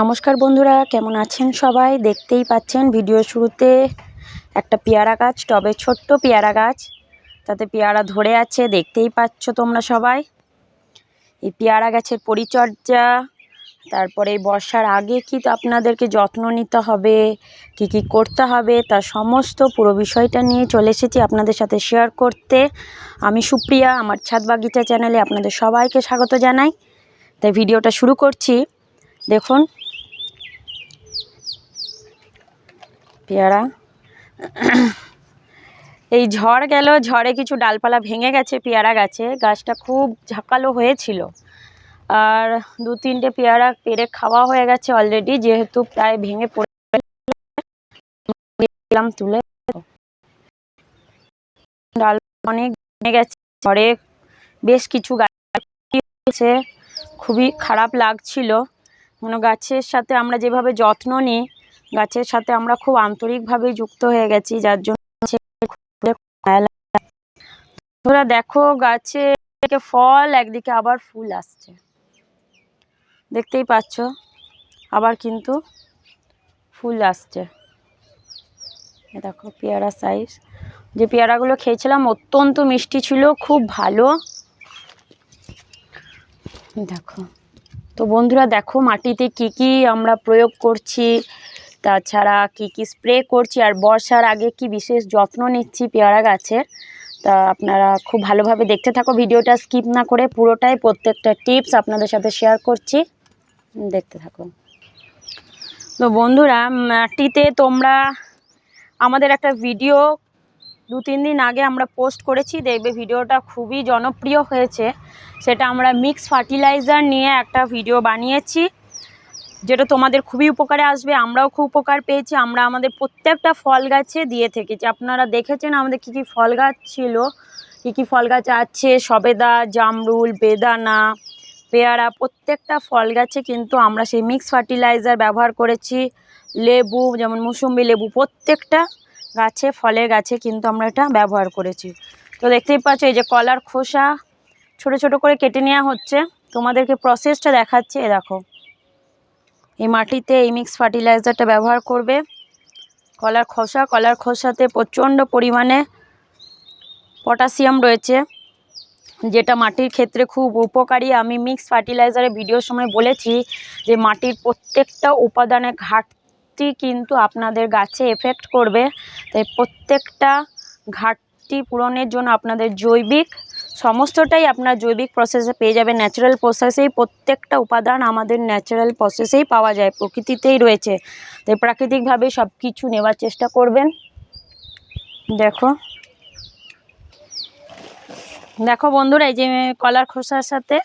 নমস্কার বন্ধুরা, কেমন আছেন সবাই? দেখতেই পাচ্ছেন ভিডিও শুরুতে একটা পেয়ারা গাছ, টবে ছোট্ট পেয়ারা গাছ। তাতে পেয়ারা ধরে আছে, দেখতেই পাচ্ছ তোমরা সবাই। এই পেয়ারা গাছের পরিচর্যা, তারপরে বর্ষার আগে কি তো আপনাদেরকে যত্ন নিতে হবে, কি কি করতে হবে তার সমস্ত পুরো বিষয়টা নিয়ে চলে এসেছি আপনাদের সাথে শেয়ার করতে। আমি সুপ্রিয়া, আমার ছাদ বাগিচা চ্যানেলে আপনাদের সবাইকে স্বাগত জানাই। তাই ভিডিওটা শুরু করছি। দেখুন পেয়ারা। এই ঝড় গেল, ঝড়ে কিছু ডালপালা ভেঙে গেছে পেয়ারা গাছে। গাছটা খুব ঝাঁকালো হয়েছিল। আর দু তিনটে পেয়ারা পেরে খাওয়া হয়ে গেছে অলরেডি যেহেতু প্রায় ভেঙে পড়েছিলাম তুলে। ডাল অনেক ভেঙে গেছে, ঝড়ে বেশ কিছু গাছ খুবই খারাপ লাগছিল। মানে গাছের সাথে আমরা যেভাবে যত্ন নিই গাছের সাথে আমরা খুব আন্তরিকভাবে যুক্ত হয়ে গেছি, যার জন্য তোরা দেখো গাছে ফল, একদিকে আবার ফুল আসছে। দেখতেই পাচ্ছ, আবার কিন্তু ফুল আসছে। দেখো পেয়ারা সাইজ যে পেয়ারাগুলো খেয়েছিলাম অত্যন্ত মিষ্টি ছিল, খুব ভালো। দেখো। তো বন্ধুরা দেখো মাটিতে কি কি আমরা প্রয়োগ করছি তাছাড়া কি কি স্প্রে করছি আর বর্ষার আগে কি বিশেষ যত্ন নিচ্ছি পেয়ারা গাছের, তা আপনারা খুব ভালোভাবে দেখতে থাকো। ভিডিওটা স্কিপ না করে পুরোটাই প্রত্যেকটা টিপস আপনাদের সাথে শেয়ার করছি। দেখতে থাকো। তো বন্ধুরা মাটিতে তোমরা আমাদের একটা ভিডিও দু তিন দিন আগে আমরা পোস্ট করেছি, দেখবে ভিডিওটা খুবই জনপ্রিয় হয়েছে। সেটা আমরা মিক্স ফার্টিলাইজার নিয়ে একটা ভিডিও বানিয়েছি। যেটা তোমাদের খুবই উপকারে আসবে, আমরাও খুব উপকার পেয়েছি, আমরা আমাদের প্রত্যেকটা ফল গাছে দিয়ে থেকেছি। আপনারা দেখেছেন আমাদের কী কী ফল গাছ ছিল? কী কী ফল গাছ আছে? সবেদা, জামরুল, বেদানা, পেয়ারা, প্রত্যেকটা ফল গাছে কিন্তু আমরা সেই মিক্স ফার্টিলাইজার ব্যবহার করেছি। লেবু, যেমন মুসুম্বি লেবু, প্রত্যেকটা গাছে, ফলের গাছে কিন্তু আমরা এটা ব্যবহার করেছি। তো দেখতেই পাচ্ছ, এই যে কলার খোসা ছোট ছোট করে কেটে নেওয়া হচ্ছে। তোমাদেরকে প্রসেসটা দেখাচ্ছে, এ দেখো। এই মাটিতে এই মিক্স ফার্টিলাইজারটা ব্যবহার করবে। কলার খোসা, কলার খোসাতে প্রচণ্ড পরিমাণে পটাশিয়াম রয়েছে, যেটা মাটির ক্ষেত্রে খুব উপকারী। আমি মিক্স ফার্টিলাইজারের ভিডিওর সময় বলেছি যে মাটির প্রত্যেকটা উপাদানে ঘাটতি কিন্তু আপনাদের গাছে এফেক্ট করবে। তাই প্রত্যেকটা ঘাটতি পূরণের জন্য আপনাদের জৈবিক সমস্তটাই আপনার জৈবিক প্রসেসে পেয়ে যাবেন। ন্যাচারাল প্রসেসেই প্রত্যেকটা উপাদান আমাদের ন্যাচারাল প্রসেসেই পাওয়া যায়, প্রকৃতিতেই রয়েছে। তাই প্রাকৃতিকভাবে সব কিছু নেওয়ার চেষ্টা করবেন। দেখো। দেখো বন্ধুরা, এই যে কলার খোসার সাথে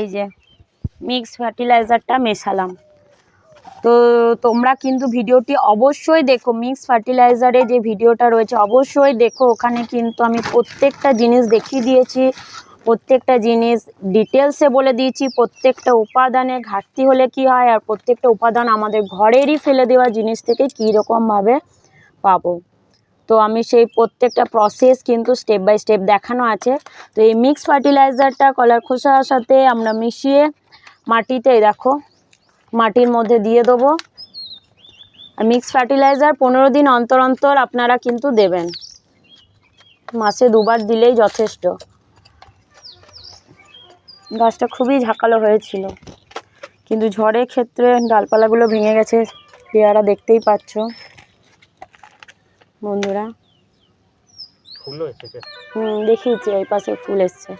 এই যে মিক্স ফার্টিলাইজারটা মেশালাম। তো তোমরা কিন্তু ভিডিওটি অবশ্যই দেখো মিক্স ফার্টিলাইজারে যে ভিডিওটা রয়েছে, অবশ্যই দেখো। ওখানে কিন্তু আমি প্রত্যেকটা জিনিস দেখিয়ে দিয়েছি, প্রত্যেকটা জিনিস ডিটেলসে বলে দিয়েছি, প্রত্যেকটা উপাদানে ঘাটতি হলে কি হয় আর প্রত্যেকটা উপাদান আমাদের ঘরেরই ফেলে দেওয়া জিনিস থেকে কীরকমভাবে পাবো। তো আমি সেই প্রত্যেকটা প্রসেস কিন্তু স্টেপ বাই স্টেপ দেখানো আছে। তো এই মিক্স ফার্টিলাইজারটা কলার খোসার সাথে আমরা মিশিয়ে মাটিতে, দেখো মাটির মধ্যে দিয়ে দেবো। আর মিক্স ফার্টিলাইজার পনেরো দিন অন্তর অন্তর আপনারা কিন্তু দেবেন। মাসে দুবার দিলেই যথেষ্ট। গাছটা খুবই ঝাঁকালো হয়েছিল। কিন্তু ঝড়ের ক্ষেত্রে ডালপালাগুলো ভেঙে গেছে পেয়ারা দেখতেই পাচ্ছ। বন্ধুরা। হুম দেখিয়েছি এই পাশে ফুল এসছে।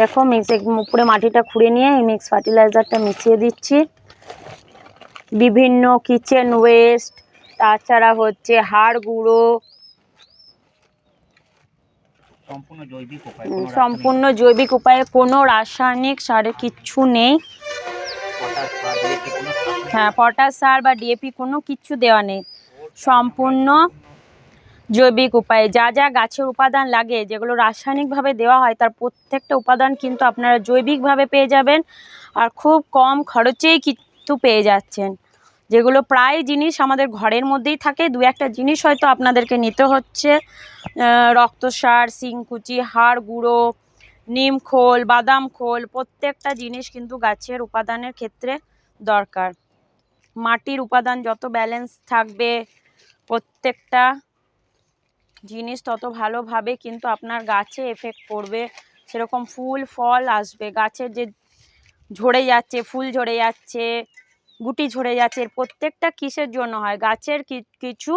দেখো মিক্স উপরে মাটিটা খুঁড়ে নিয়ে এই মিক্স ফার্টিলাইজারটা মিশিয়ে দিচ্ছি। বিভিন্ন কিচেন ওয়েস্ট তাছাড়া হচ্ছে হাড় গুঁড়ো সম্পূর্ণ জৈবিক উপায় কোনো রাসায়নিক সারে কিচ্ছু নেই। হ্যাঁ পটাশ সার বা ডিএপি কোনো কিচ্ছু দেওয়া নেই। সম্পূর্ণ জৈবিক উপায়ে যা যা গাছের উপাদান লাগে, যেগুলো রাসায়নিকভাবে দেওয়া হয়, তার প্রত্যেকটা উপাদান কিন্তু আপনারা জৈবিকভাবে পেয়ে যাবেন আর খুব কম খরচেই কিন্তু পেয়ে যাচ্ছেন। যেগুলো প্রায় জিনিস আমাদের ঘরের মধ্যেই থাকে, দু একটা জিনিস হয়তো আপনাদেরকে নিতে হচ্ছে রক্তসার, শিংকুচি, হাড় গুঁড়ো, নিম খোল, বাদাম খোল, প্রত্যেকটা জিনিস কিন্তু গাছের উপাদানের ক্ষেত্রে দরকার। মাটির উপাদান যত ব্যালেন্স থাকবে, প্রত্যেকটা জিনিস তত ভালোভাবে কিন্তু আপনার গাছে এফেক্ট করবে সেরকম ফুল, ফল আসবে। গাছের যে ঝরে যাচ্ছে, ফুল ঝরে যাচ্ছে, গুটি ঝরে যাচ্ছে, এর প্রত্যেকটা কিসের জন্য হয়? গাছের কিছু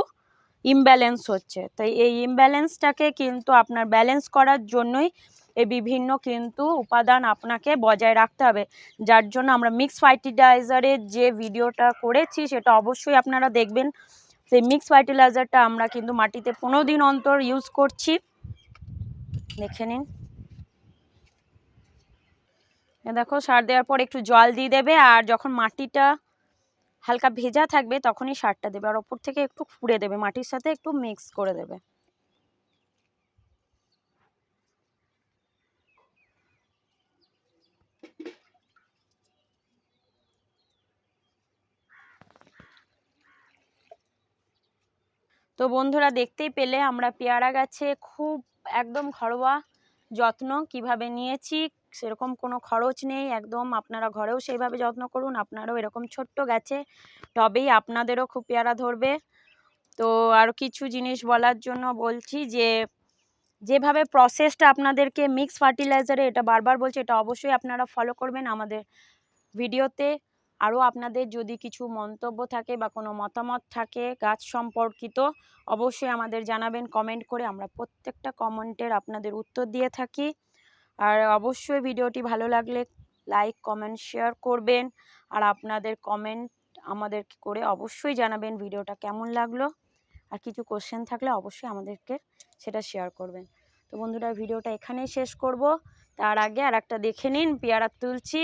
ইমব্যালেন্স হচ্ছে। তো এই ইমব্যালেন্সটাকে কিন্তু আপনার ব্যালেন্স করার জন্যই এই বিভিন্ন কিন্তু উপাদান আপনাকে বজায় রাখতে হবে। যার জন্য আমরা মিক্স ফার্টিলাইজারের যে ভিডিওটা করেছি, সেটা অবশ্যই আপনারা দেখবেন। সেই মিক্স ফার্টিলাইজারটা আমরা কিন্তু মাটিতে পনেরো দিন অন্তর ইউজ করছি। দেখে নিন। দেখো, সার দেওয়ার পর একটু জল দিয়ে দেবে আর যখন মাটিটা হালকা ভেজা থাকবে তখনই সারটা দেবে আর ওপর থেকে একটু ফুড়ে দেবে, মাটির সাথে একটু মিক্স করে দেবে। তো বন্ধুরা দেখতেই পেলে আমরা পেয়ারা গাছে খুব একদম ঘরোয়া যত্ন কীভাবে নিয়েছি, সেরকম কোনো খরচ নেই, একদম আপনারা ঘরেও সেইভাবে যত্ন করুন, আপনারাও এরকম ছোট্ট গাছে তবেই আপনাদেরও খুব পেয়ারা ধরবে। তো আরও কিছু জিনিস বলার জন্য বলছি যে, যেভাবে প্রসেসটা আপনাদেরকে মিক্স ফার্টিলাইজারে এটা বারবার বলছি, এটা অবশ্যই আপনারা ফলো করবেন আমাদের ভিডিওতে আরও আপনাদের যদি কিছু মন্তব্য থাকে বা কোনো মতামত থাকে গাছ সম্পর্কিত, অবশ্যই আমাদের জানাবেন কমেন্ট করে আমরা প্রত্যেকটা কমেন্টের আপনাদের উত্তর দিয়ে থাকি। আর অবশ্যই ভিডিওটি ভালো লাগলে লাইক কমেন্ট শেয়ার করবেন। আর আপনাদের কমেন্ট আমাদের করে অবশ্যই জানাবেন ভিডিওটা কেমন লাগল। আর কিছু কোশ্চেন থাকলে অবশ্যই আমাদেরকে সেটা শেয়ার করবেন। তো বন্ধুরা, ভিডিওটা এখানেই শেষ করব। তার আগে আর একটা দেখে নিন, পেয়ারা তুলছি।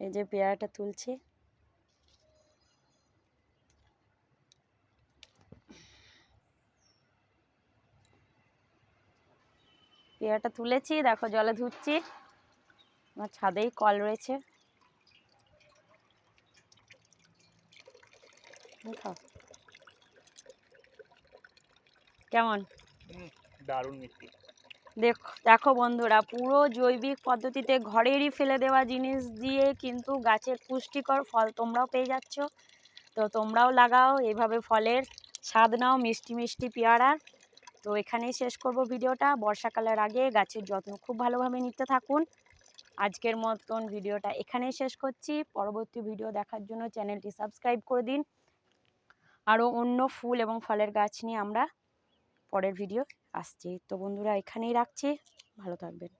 এই যে পেয়ারাটা তুলছি। পেয়ারাটা তুলেছি, দেখো জলে ধুচ্ছি। আমার ছাদেই কল রয়েছে। কেমন? দারুণ মিষ্টি। দেখো বন্ধুরা, পুরো জৈবিক পদ্ধতিতে ঘরেরই ফেলে দেওয়া জিনিস দিয়ে কিন্তু গাছের পুষ্টিকর ফল তোমরাও পেয়ে যাচ্ছ। তো তোমরাও লাগাও, এভাবে ফলের স্বাদ নাও, মিষ্টি মিষ্টি পেয়ারার তো এখানেই শেষ করব ভিডিওটা। বর্ষাকালের আগে গাছের যত্ন খুব ভালোভাবে নিতে থাকুন। আজকের মতন ভিডিওটা এখানেই শেষ করছি। পরবর্তী ভিডিও দেখার জন্য চ্যানেলটি সাবস্ক্রাইব করে দিন। আরও অন্য ফুল এবং ফলের গাছ নিয়ে আমরা পরের ভিডিও আসছি। তো বন্ধুরা এখানেই রাখছি। ভালো থাকবেন।